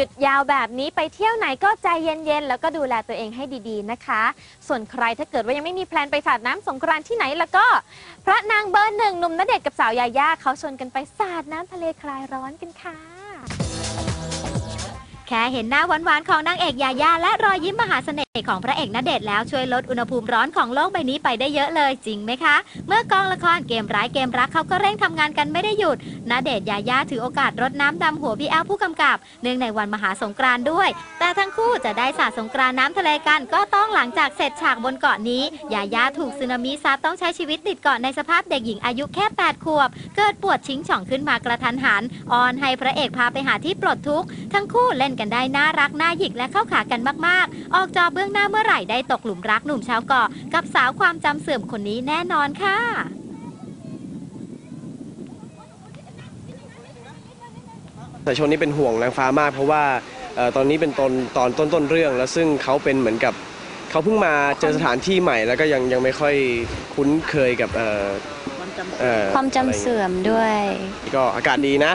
ยุดยาวแบบนี้ไปเที่ยวไหนก็ใจเย็นๆ แล้วก็ดูแลตัวเองให้ดีๆนะคะ ส่วนใครถ้าเกิดว่ายังไม่มีแพลนไปสาดน้ำสงกรานต์ที่ไหนแล้วก็ พระนางเบอร์หนึ่งหนุ่มณเดชน์กับสาวยาย่าเขาชวนกันไปสาดน้ำทะเลคลายร้อนกันค่ะ แค่เห็นหน้าหวานๆของนางเอกยาย่าและรอยยิ้มมหาเสน่ห์ของพระเอกณเดชน์แล้วช่วยลดอุณหภูมิร้อนของโลกใบนี้ไปได้เยอะเลยจริงไหมคะ เมื่อกองละครเกมร้ายเกมรักเขาก็เร่งทำงานกันไม่ได้หยุดณเดชน์ยาย่าถือโอกาสรดน้ำดำหัวพี่แอลผู้กำกับ เนื่องในวันมหาสงกรานต์ด้วย แต่ทั้งคู่จะได้สาดสงกรานน้ำทะเลกันก็ต้องหลังจากเสร็จฉากบนเกาะนี้ยาย่าถูกสึนามิซัดต้องใช้ชีวิตติดเกาะในสภาพเด็กหญิงอายุแค่8ขวบ เกิดปวดชิงช่องขึ้นมากระทันหันออนให้พระเอกพาไปหาที่ปลดทุกข์ทั้งคู่เล่นกันได้น่ารักน่าหยิกและเข้าขากันมากๆ ออกจอเบื้องหน้าเมื่อไหร่ได้ตกหลุมรักหนุ่มชาวเกาะกับสาวความจำเสื่อมคนนี้แน่นอนค่ะแต่ช่วงนี้เป็นห่วงนางฟ้ามาก เพราะว่าเอ่อตอนนี้เป็นตอนตอนต้นต้นเรื่อง แล้วซึ่งเขาเป็นเหมือนกับเขาเพิ่งมาเจอสถานที่ใหม่แล้วก็ยังยังไม่ค่อยคุ้นเคยกับเอ่อเอ่อความจำเสื่อมด้วย ก็อากาศดีนะ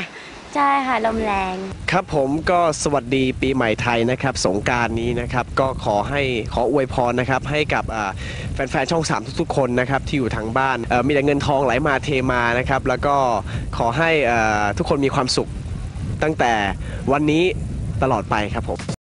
ใช่ค่ะลมแรง ครับผมก็สวัสดีปีใหม่ไทยนะครับ สงกรารนี้นะครับก็ขอให้ขออวยพรนะครับให้กับอ่าแฟนๆช่อง 3 ทุกๆ คนนะครับที่อยู่ทางบ้านเอ่อมีแต่เงินทองไหลมาเทมานะครับแล้วก็ขอให้เอ่อทุกคนมีความสุขตั้งแต่วันนี้ตลอดไปครับผม